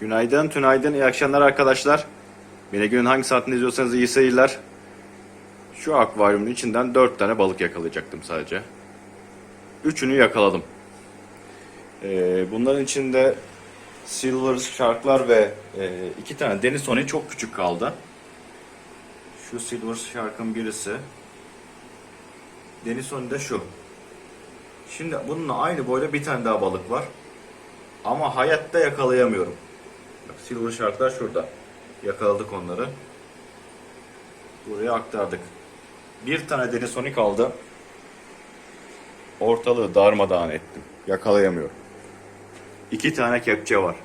Günaydın, tünaydın, iyi akşamlar arkadaşlar. Beni günün hangi saatinde izliyorsanız iyi seyirler. Şu akvaryumun içinden 4 tane balık yakalayacaktım sadece. Üçünü yakaladım. Ee, bunların içinde silver sharklar ve e, iki tane deniz soni çok küçük kaldı. Şu silver shark'ın birisi. Deniz soni de şu. Şimdi bununla aynı boyda bir tane daha balık var. Ama hayatta yakalayamıyorum. Bak silver sharklar şurada. Yakaladık onları. Buraya aktardık. Bir tane deniz soni kaldı. Ortalığı darmadağın ettim. Yakalayamıyorum. İki tane kepçe var.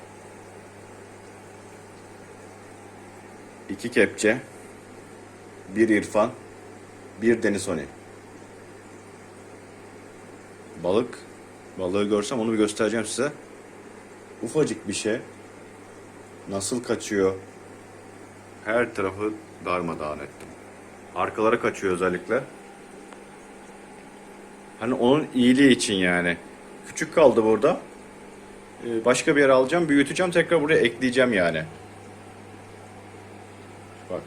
İki kepçe. Bir irfan. Bir deniz soni. Balık. Balığı görsem onu bir göstereceğim size. Ufacık bir şey. Nasıl kaçıyor? Her tarafı darmadağın ettim. Arkalara kaçıyor özellikle. Hani onun iyiliği için yani. Küçük kaldı burada. Ee, Başka bir yere alacağım, büyüteceğim, tekrar buraya ekleyeceğim yani. Bak,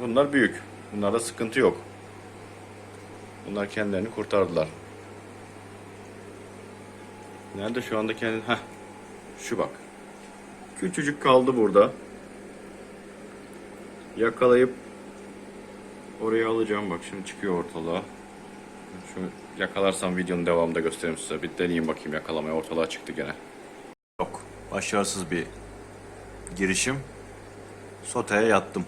bunlar büyük. Bunlarda sıkıntı yok. Bunlar kendilerini kurtardılar. Nerede şu anda kendini? Heh. Şu bak. Küçücük kaldı burada. Yakalayıp oraya alacağım. Bak şimdi çıkıyor ortalığa. Şunu yakalarsam videonun devamında göstereyim size. Bir deneyeyim bakayım yakalamaya. Ortalığa çıktı gene. Yok. Başarısız bir girişim. Soteye yattım.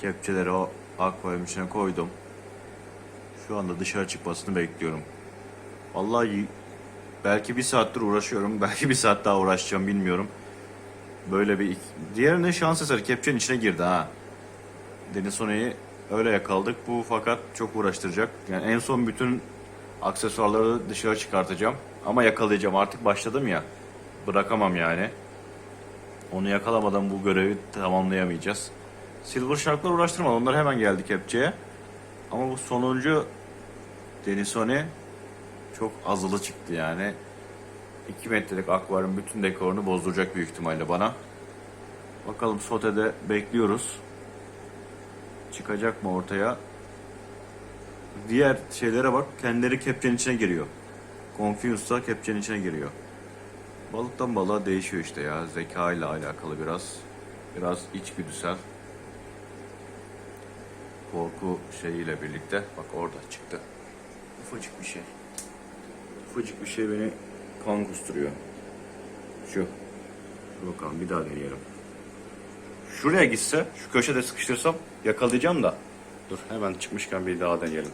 Kepçeleri o akvaryum içine koydum. Şu anda dışarı çıkmasını bekliyorum. Vallahi belki bir saattir uğraşıyorum. Belki bir saat daha uğraşacağım bilmiyorum. Böyle bir... Diğerinde şans eseri kepçenin içine girdi ha. Deniz Sone'yi öyle yakaladık. Bu fakat çok uğraştıracak. Yani en son bütün aksesuarları dışarı çıkartacağım. Ama yakalayacağım. Artık başladım ya. Bırakamam yani. Onu yakalamadan bu görevi tamamlayamayacağız. Silver Shark'lar uğraştırmadı. Onlar hemen geldi kepçeye. Ama bu sonuncu Denisone çok azılı çıktı yani. 2 metrelik akvaryum bütün dekorunu bozduracak büyük ihtimalle bana. Bakalım sotede bekliyoruz. Çıkacak mı ortaya? Diğer şeylere bak. Kendileri kepçenin içine giriyor. Confused da kepçenin içine giriyor. Balıktan balığa değişiyor işte ya. Zeka ile alakalı biraz. Biraz içgüdüsel. Korku şeyiyle birlikte. Bak orada çıktı. Ufacık bir şey. Ufacık bir şey beni kan kusturuyor. Şu. Dur bakalım bir daha deneyelim. Şuraya gitse, şu köşede sıkıştırsam yakalayacağım da. Dur hemen çıkmışken bir daha deneyelim.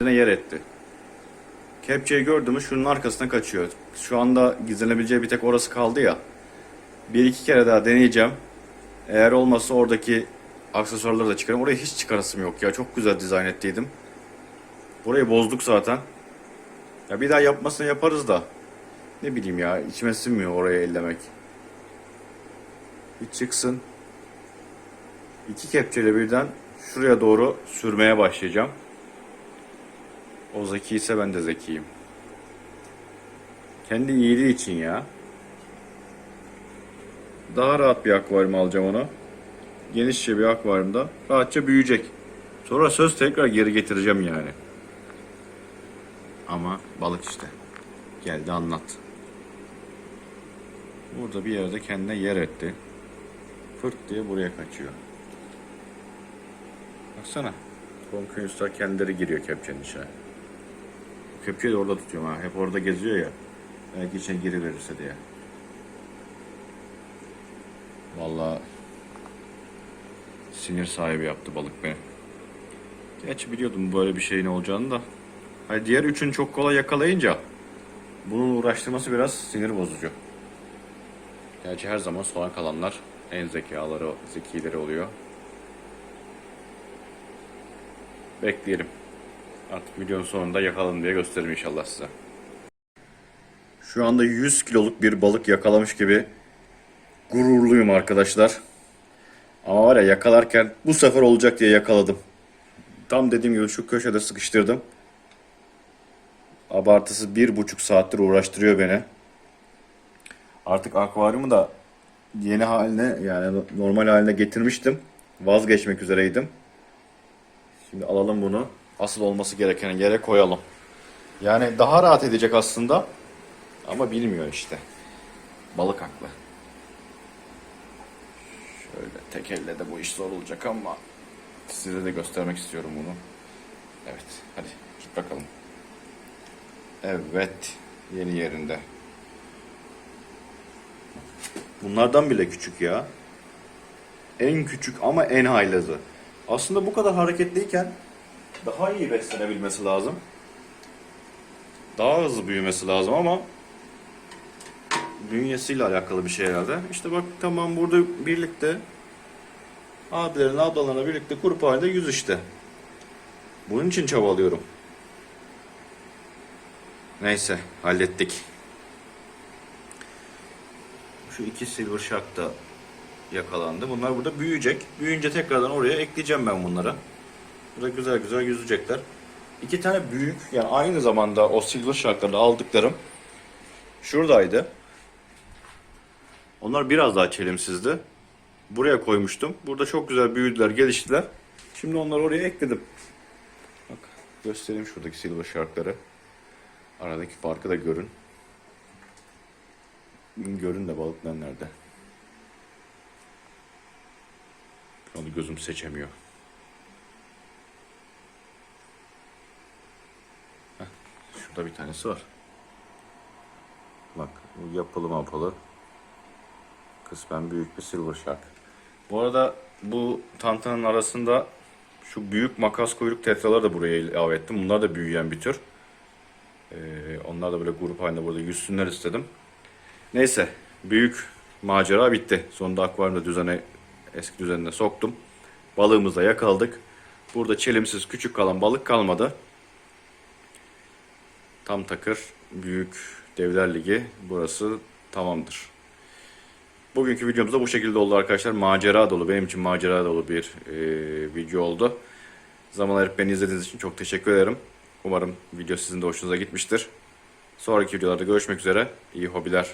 Yer etti. Kepçeyi gördü mü şunun arkasına kaçıyor. Şu anda gizlenebileceği bir tek orası kaldı ya. Bir iki kere daha deneyeceğim. Eğer olmazsa oradaki aksesuarları da çıkarım. Oraya hiç çıkarasım yok ya. Çok güzel dizayn ettiydim. Burayı bozduk zaten. Ya bir daha yapmasını yaparız da. Ne bileyim ya içime sinmiyor oraya ellemek. Bir çıksın. İki kepçeyle birden şuraya doğru sürmeye başlayacağım. O zeki ise ben de zekiyim. Kendi iyiliği için ya. Daha rahat bir akvaryum alacağım ona. Genişçe bir akvaryumda rahatça büyüyecek. Sonra söz tekrar geri getireceğim yani. Ama balık işte. Geldi anlat. Burada bir yerde kendine yer etti. Fırt diye buraya kaçıyor. Baksana. Konkurslar kendileri giriyor kepçenin içine. Kepçeyi de orada tutuyorum ha. Hep orada geziyor ya. Belki içine geri verirse diye. Vallahi sinir sahibi yaptı balık beni. Gerçi biliyordum böyle bir şeyin olacağını da. Hayır, diğer üçünü çok kolay yakalayınca bunun uğraştırması biraz sinir bozucu. Gerçi her zaman sona kalanlar en zekaları, zekileri oluyor. Bekleyelim. Artık videonun sonunda yakaladım diye gösteririm inşallah size. Şu anda 100 kiloluk bir balık yakalamış gibi gururluyum arkadaşlar. Ama var ya yakalarken bu sefer olacak diye yakaladım. Tam dediğim gibi şu köşede sıkıştırdım. Abartısı bir buçuk saattir uğraştırıyor beni. Artık akvaryumu da yeni haline yani normal haline getirmiştim. Vazgeçmek üzereydim. Şimdi alalım bunu. Asıl olması gereken yere koyalım. Yani daha rahat edecek aslında. Ama bilmiyor işte. Balık haklı. Şöyle tek elle de bu iş zor olacak ama size de göstermek istiyorum bunu. Evet, hadi git bakalım. Evet, yeni yerinde. Bunlardan bile küçük ya. En küçük ama en haylazı. Aslında bu kadar hareketliyken daha iyi beslenebilmesi lazım. Daha hızlı büyümesi lazım ama bünyesiyle alakalı bir şey herhalde. İşte bak tamam burada birlikte abilerin ablalarına birlikte grup halinde yüz işte. Bunun için çabalıyorum. Neyse hallettik. Şu iki silver shark da yakalandı. Bunlar burada büyüyecek. Büyüyünce tekrardan oraya ekleyeceğim ben bunları. Burada güzel güzel yüzecekler. İki tane büyük yani aynı zamanda o silver shark'ları aldıklarım şuradaydı. Onlar biraz daha çelimsizdi. Buraya koymuştum. Burada çok güzel büyüdüler, geliştiler. Şimdi onları oraya ekledim. Bak göstereyim şuradaki silver shark'ları. Aradaki farkı da görün. Görün de balıklar nerede. Onu gözüm seçemiyor. Heh, şurada bir tanesi var. Bak bu yapılı mapalı. Kısmen büyük bir silver shark. Bu arada bu tantanın arasında şu büyük makas kuyruk tetraları da buraya ilave ettim. Bunlar da büyüyen bir tür. Ee, onlar da böyle grup halinde burada yüzsünler istedim. Neyse büyük macera bitti. Sonunda akvaryumda düzene eski düzenine soktum. Balığımızı da yakaladık. Burada çelimsiz küçük kalan balık kalmadı. Tam takır büyük devler ligi burası tamamdır. Bugünkü videomuz da bu şekilde oldu arkadaşlar. Macera dolu, benim için macera dolu bir e, video oldu. Zaman ayırıp beni izlediğiniz için çok teşekkür ederim. Umarım video sizin de hoşunuza gitmiştir. Sonraki videolarda görüşmek üzere. İyi hobiler.